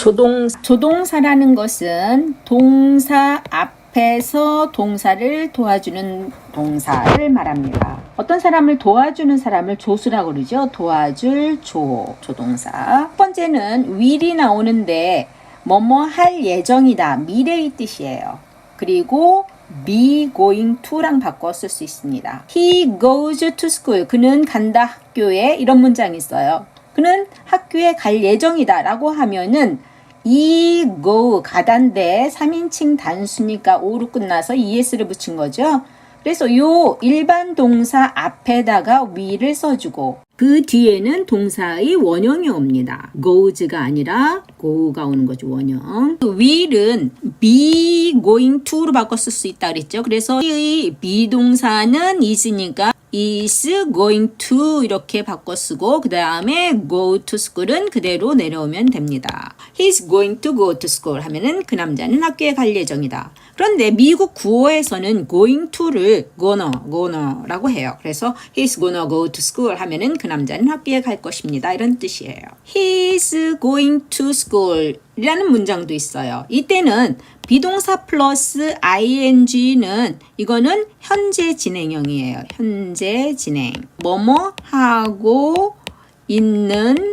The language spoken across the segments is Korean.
조동 조동사라는 것은 동사 앞에서 동사를 도와주는 동사를 말합니다. 어떤 사람을 도와주는 사람을 조수라고 그러죠. 도와줄 조 조동사. 첫 번째는 will이 나오는데 뭐뭐 할 예정이다. 미래의 뜻이에요. 그리고 be going to랑 바꿔 쓸 수 있습니다. He goes to school. 그는 간다 학교에 이런 문장이 있어요. 그는 학교에 갈 예정이다 라고 하면은 이 go 가단데 3인칭 단수니까 오로 끝나서 es를 붙인 거죠. 그래서 요 일반 동사 앞에다가 will을 써주고 그 뒤에는 동사의 원형이 옵니다. goes가 아니라 go가 오는 거죠, 원형. will은 be going to로 쓸수 있다 그랬죠. 그래서 이 비동사는 is니까 is going to 이렇게 바꿔 쓰고 그 다음에 go to school은 그대로 내려오면 됩니다. He's going to go to school 하면은 그 남자는 학교에 갈 예정이다. 그런데 미국 구어에서는 going to를 gonna, gonna라고 해요. 그래서 he's gonna go to school 하면은 그 남자는 학교에 갈 것입니다. 이런 뜻이에요. He's going to school 이라는 문장도 있어요. 이때는 비동사 플러스 ing는 이거는 현재 진행형이에요. 현재 진행. 뭐뭐 하고 있는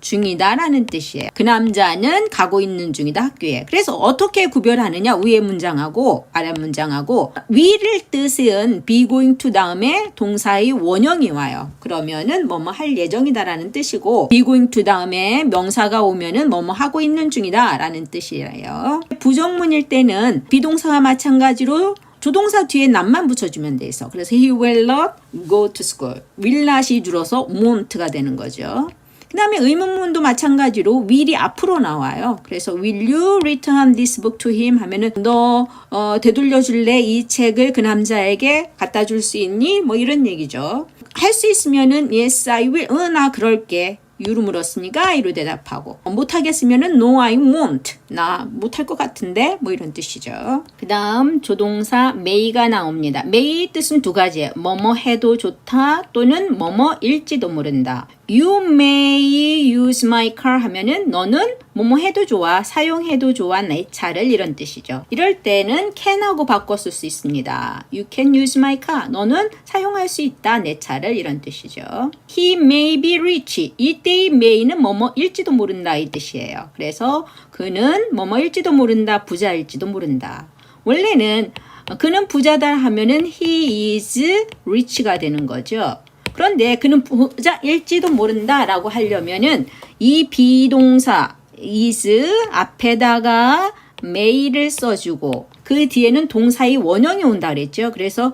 중이다라는 뜻이에요. 그 남자는 가고 있는 중이다 학교에. 그래서 어떻게 구별하느냐? 위에 문장하고 아래 문장하고 위를 뜻은 be going to 다음에 동사의 원형이 와요. 그러면은 뭐뭐 할 예정이다라는 뜻이고 be going to 다음에 명사가 오면은 뭐뭐 하고 있는 중이다라는 뜻이에요. 부정문일 때는 비동사와 마찬가지로 조동사 뒤에 not만 붙여주면 돼서 그래서 he will not go to school. will not이 줄어서 won't가 되는 거죠. 그 다음에 의문문도 마찬가지로 will이 앞으로 나와요. 그래서 will you return this book to him 하면은 너 어, 되돌려 줄래 이 책을 그 남자에게 갖다 줄 수 있니? 뭐 이런 얘기죠. 할 수 있으면은 yes I will. 응, 나 그럴게. 유로 물었으니까 이로 대답하고 못하겠으면은 no I won't 나 못할 것 같은데 뭐 이런 뜻이죠 그 다음 조동사 may가 나옵니다 may 뜻은 두 가지예요 뭐뭐 해도 좋다 또는 뭐뭐일지도 모른다 You may use my car 하면은 너는 뭐뭐 해도 좋아, 사용해도 좋아 내 차를 이런 뜻이죠. 이럴 때는 can하고 바꿔 쓸 수 있습니다. You can use my car. 너는 사용할 수 있다 내 차를 이런 뜻이죠. He may be rich. 이때의 may는 뭐뭐일지도 모른다 이 뜻이에요. 그래서 그는 뭐뭐일지도 모른다, 부자일지도 모른다. 원래는 그는 부자다 하면은 he is rich가 되는 거죠. 그런데 그는 부자일지도 모른다라고 하려면은 이 비동사 is 앞에다가 may를 써주고 그 뒤에는 동사의 원형이 온다 그랬죠. 그래서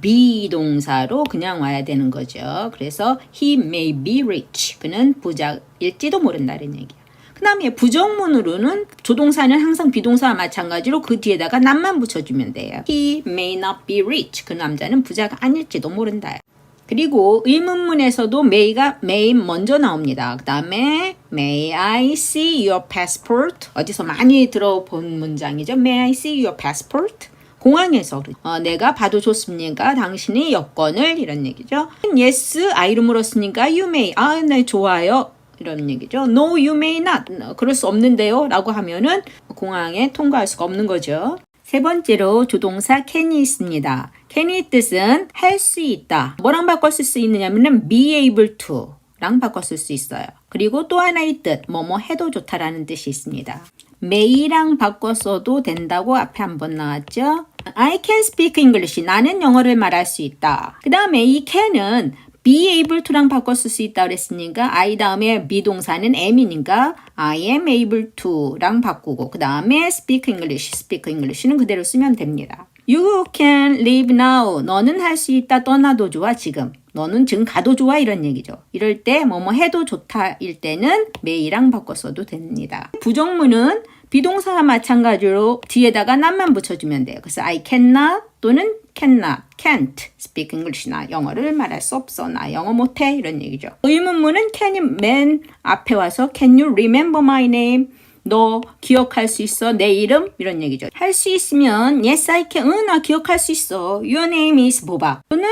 비동사로 그냥 와야 되는 거죠. 그래서 he may be rich. 그는 부자일지도 모른다는 얘기야. 그 다음에 부정문으로는 조동사는 항상 비동사와 마찬가지로 그 뒤에다가 남만 붙여주면 돼요. He may not be rich. 그 남자는 부자가 아닐지도 모른다. 그리고 의문문에서도 may가 may 먼저 나옵니다. 그 다음에 may I see your passport? 어디서 많이 들어본 문장이죠. may I see your passport? 공항에서 어, 내가 봐도 좋습니까? 당신의 여권을 이런 얘기죠. yes, I로 물었으니까 you may. 아, 네, 좋아요. 이런 얘기죠. No, you may not. 그럴 수 없는데요. 라고 하면은 공항에 통과할 수가 없는 거죠. 세 번째로 조동사 can이 있습니다. can의 뜻은 할 수 있다. 뭐랑 쓸수 있느냐면은 be able to 랑쓸수 있어요. 그리고 또 하나의 뜻, 뭐뭐 해도 좋다라는 뜻이 있습니다. may랑 바꿔 써도 된다고 앞에 한번 나왔죠? I can speak English. 나는 영어를 말할 수 있다. 그 다음에 이 can은 be able to랑 바꿔 쓸 수 있다 그랬으니까 I 다음에 비동사는 am이니까 I am able to랑 바꾸고 그 다음에 speak English, speak English는 그대로 쓰면 됩니다. You can live now. 너는 할 수 있다. 떠나도 좋아. 지금. 너는 지금 가도 좋아. 이런 얘기죠. 이럴 때 뭐뭐 해도 좋다일 때는 may랑 바꿔 써도 됩니다. 부정문은 비동사와 마찬가지로 뒤에다가 not만 붙여주면 돼요. 그래서 I cannot 또는 cannot, can't speak English. 나 영어를 말할 수 없어. 나 영어 못해. 이런 얘기죠. 의문문은 can이 맨 앞에 와서 can you remember my name? 너 기억할 수 있어? 내 이름? 이런 얘기죠. 할 수 있으면 yes I can. 응, 나 기억할 수 있어. Your name is 보바. 또는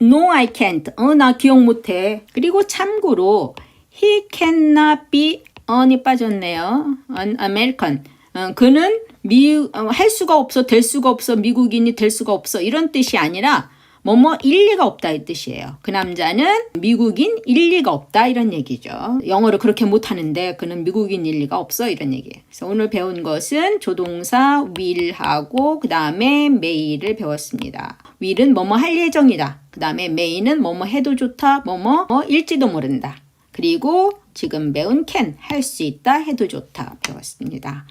no I can't. 어, 나 기억 못해. 그리고 참고로 he cannot be on이 빠졌네요. an American. 어, 그는 미, 어, 할 수가 없어, 될 수가 없어, 미국인이 될 수가 없어 이런 뜻이 아니라 뭐뭐 일리가 없다 이 뜻이에요. 그 남자는 미국인 일리가 없다 이런 얘기죠. 영어를 그렇게 못하는데 그는 미국인 일리가 없어 이런 얘기예요. 그래서 오늘 배운 것은 조동사 will하고 그 다음에 may를 배웠습니다. will은 뭐뭐 할 예정이다. 그 다음에 may는 뭐뭐 해도 좋다, 뭐뭐 뭐 일지도 모른다. 그리고 지금 배운 can 할 수 있다, 해도 좋다 배웠습니다.